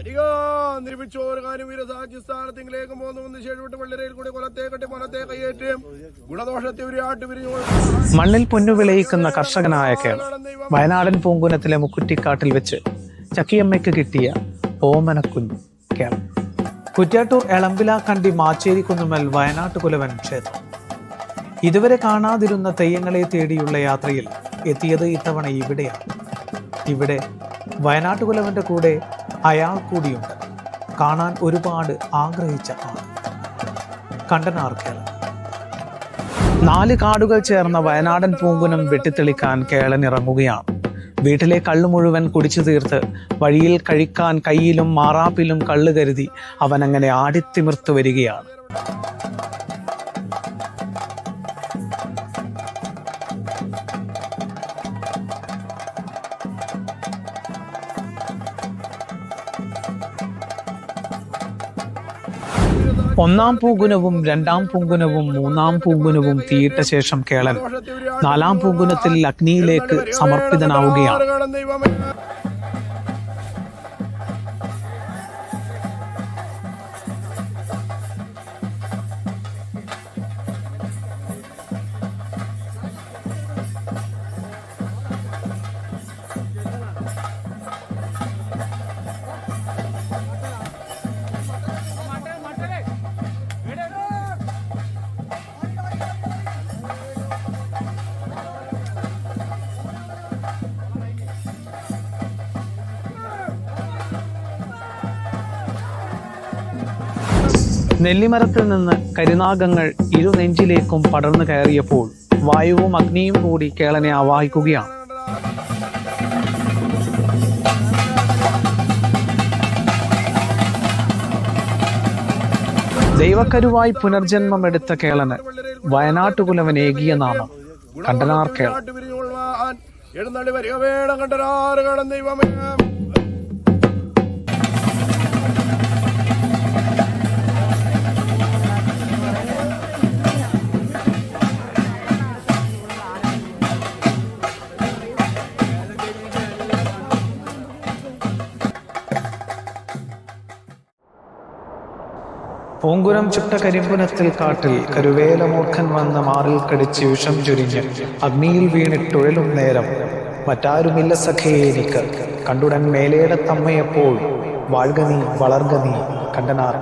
വരിക. നിരൂപിച്ചോരുകാനും വീരസാജ്യസ്ഥാനത്തിങ്കിലേക്ക് പോന്നു ഒന്ന് ശേഷിവിട്ട് വെള്ളരയിൽ കൂടി കൊലത്തെ കെട്ടി മനത്തെ കയ്യേറ്റ്. ഗുണദോഷത്തെ ഒരു ആട്ട് വിരിഞ്ഞു മണ്ണിൽ പൊന്നു വിളയിക്കുന്ന കർഷകനായ കേരളം വയനാടൻ പൂങ്കുനത്തിലെ മുക്കുറ്റിക്കാട്ടിൽ വെച്ച് ചക്കിയമ്മയ്ക്ക് കിട്ടിയ ഓമനക്കുഞ്ഞ് കേരളം കുറ്റ്യാട്ടൂർ എളമ്പിലാക്കണ്ടി മാച്ചേരി കുന്നുമൽ വയനാട്ടുകുലവൻ ക്ഷേത്രം. ഇതുവരെ കാണാതിരുന്ന തെയ്യങ്ങളെ തേടിയുള്ള യാത്രയിൽ എത്തിയത് ഇത്തവണ ഇവിടെയാണ്. ഇവിടെ വയനാട്ടുകുലവന്റെ കൂടെ അയാൾ കൂടിയുണ്ട് കാണാൻ ഒരുപാട് ആഗ്രഹിച്ച ആൾ. കേരളം നാല് കാടുകൾ ചേർന്ന വയനാടൻ പൂങ്കുനം വെട്ടിത്തെളിക്കാൻ കേളൻ ഇറങ്ങുകയാണ്. വീട്ടിലെ കള്ള് മുഴുവൻ കുടിച്ചു തീർത്ത് വഴിയിൽ കഴിക്കാൻ കയ്യിലും മാറാപ്പിലും കള്ളു കരുതി അവൻ അങ്ങനെ ആടിത്തിമിർത്ത് വരികയാണ്. ഒന്നാം പൂങ്കുനവും രണ്ടാം പൂങ്കുനവും മൂന്നാം പൂങ്കുനവും തീയിട്ട ശേഷം കേളൻ. നാലാം പൂങ്കുനത്തിൽ അഗ്നിയിലേക്ക് സമർപ്പിതനാവുകയാണ്. നെല്ലിമരത്തിൽ നിന്ന് കരിനാഗങ്ങൾ ഇരുനെഞ്ചിലേക്കും പടർന്നു കയറിയപ്പോൾ വായുവും അഗ്നിയും കൂടി കേളനെ ആവാഹിക്കുകയാണ്. ദൈവക്കരുവായി പുനർജന്മം എടുത്ത കേളന് വയനാട്ടുകുലവൻ ഏകിയ നാമം കണ്ടനാർ കേളൻ. എഴുന്നള്ളി വരിക വേണം കണ്ടനാറുകളും ദൈവമേ. പൂങ്കുരം ചുട്ട കരിമ്പുനത്തിൽ കാട്ടിൽ കരുവേല മൂർഖൻ വന്ന മാറിൽ കടിച്ച് വിഷം ചുരിഞ്ഞ് അഗ്നിയിൽ വീണിട്ടുഴലും നേരം. മറ്റാരുമില്ല സഖയെ എനിക്ക്. കണ്ടുടൻ മേലേടത്തമ്മയപ്പോൾ വാഴ്ക നീ വളർക കണ്ടനാർ